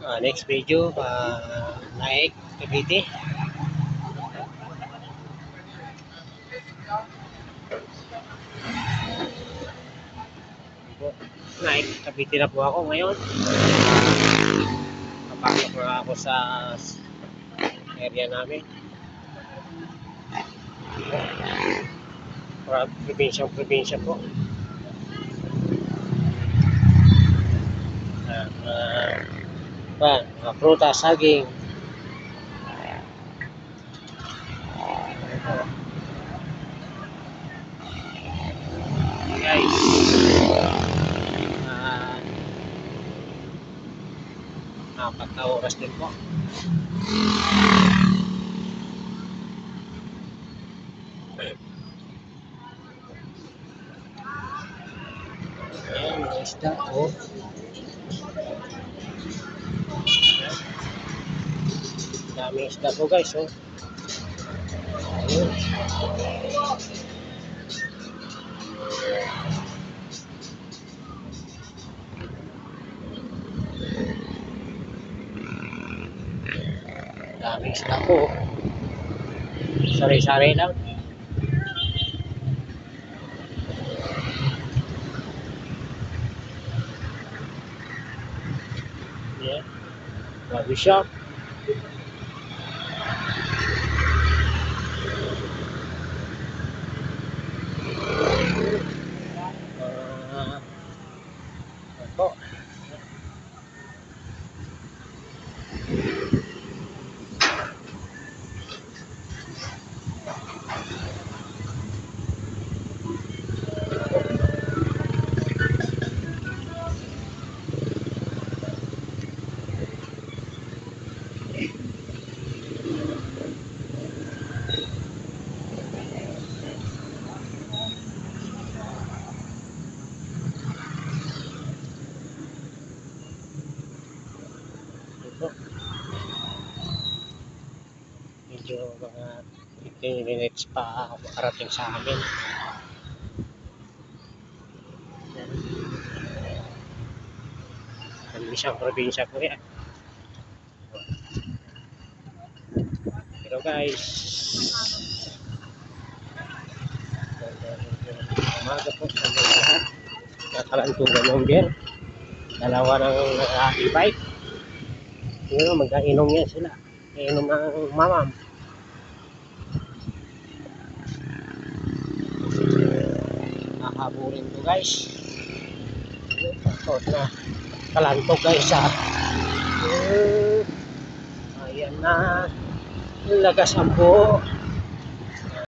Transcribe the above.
Ah, next video, uh, Naik, Cavite. Naik, Cavite na po ako ngayon. Papasok na ako sa area namin. Para probinsyang probinsya po. Pa, mga prutas, saging. Guys, oras din po. Ayan. Dami isda po guys, oh. Ayun. Dami isda po. oh. Sari-sari lang. सकती Medyo mga 15 minutes pa makarating sa amin. Ang isang probinsya po yan. Pero guys, umaga po sa mga lahat. Nakalantungan yung beer. Dalawa ng uh, e-bike. Yun, magkainom yan sila. Inom ng mamam. Nakahabulin to guys. Tapos na kalantog guys ha. Ayan na. Lagas ang buo.